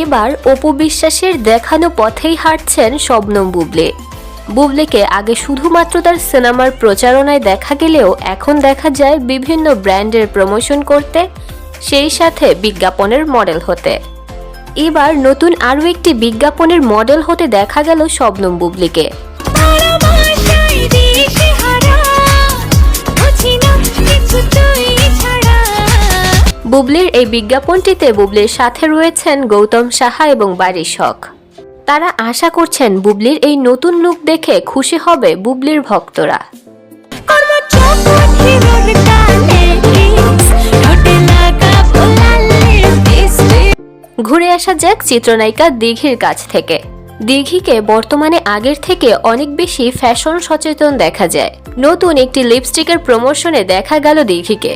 এবার অপু বিশ্বাসের দেখানো পথেই হাঁটছেন শবনম বুবলে। বুবলেকে আগে শুধুমাত্র তার সিনেমার প্রচারণায় দেখা গেলেও এখন দেখা যায় বিভিন্ন ব্র্যান্ডের প্রমোশন করতে, সেই সাথে বিজ্ঞাপনের মডেল হতে। এবার নতুন আরও একটি বিজ্ঞাপনের মডেল হতে দেখা গেল শবনম বুবলিকে। বুবলির এই বিজ্ঞাপনটিতে বুবলির সাথে রয়েছেন গৌতম সাহা এবং বাড়ির শখ তারা আশা করছেন বুবলির এই নতুন লুক দেখে খুশি হবে বুবলির ভক্তরা। ঘুরে আসা যাক চিত্রনায়িকা দিঘির কাছ থেকে। দিঘিকে বর্তমানে আগের থেকে অনেক বেশি ফ্যাশন সচেতন দেখা যায়। নতুন একটি লিপস্টিকের প্রমোশনে দেখা গেল দিঘিকে।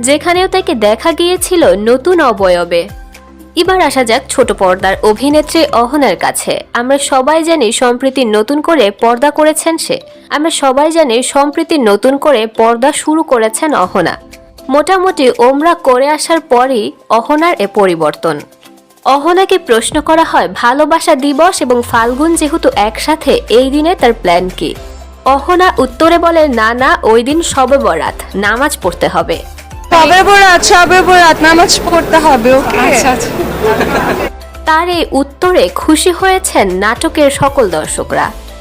যেখানেও তাকে দেখা গিয়েছিল নতুন অবয়বে। এবার আসা যাক ছোট পর্দার অভিনেত্রী অহনার কাছে। আমরা সবাই জানি সম্প্রীতি নতুন করে পর্দা করেছেন সে। আমরা সবাই জানি সম্প্রীতি নতুন করে পর্দা শুরু করেছেন অহনা। মোটামুটি ওমরা করে আসার পরই অহনার এ পরিবর্তন। অহনাকে প্রশ্ন করা হয়, ভালোবাসা দিবস এবং ফাল্গুন যেহেতু একসাথে, এই দিনে তার প্ল্যান কি? অহনা উত্তরে বলে, না না, ওই দিন সবে বরাত, নামাজ পড়তে হবে। বরাত সবের বরাত নামাজ পড়তে হবে ওকে? আচ্ছা আচ্ছা। তার এই উত্তরে খুশি হয়েছেন নাটকের সকল দর্শকরা।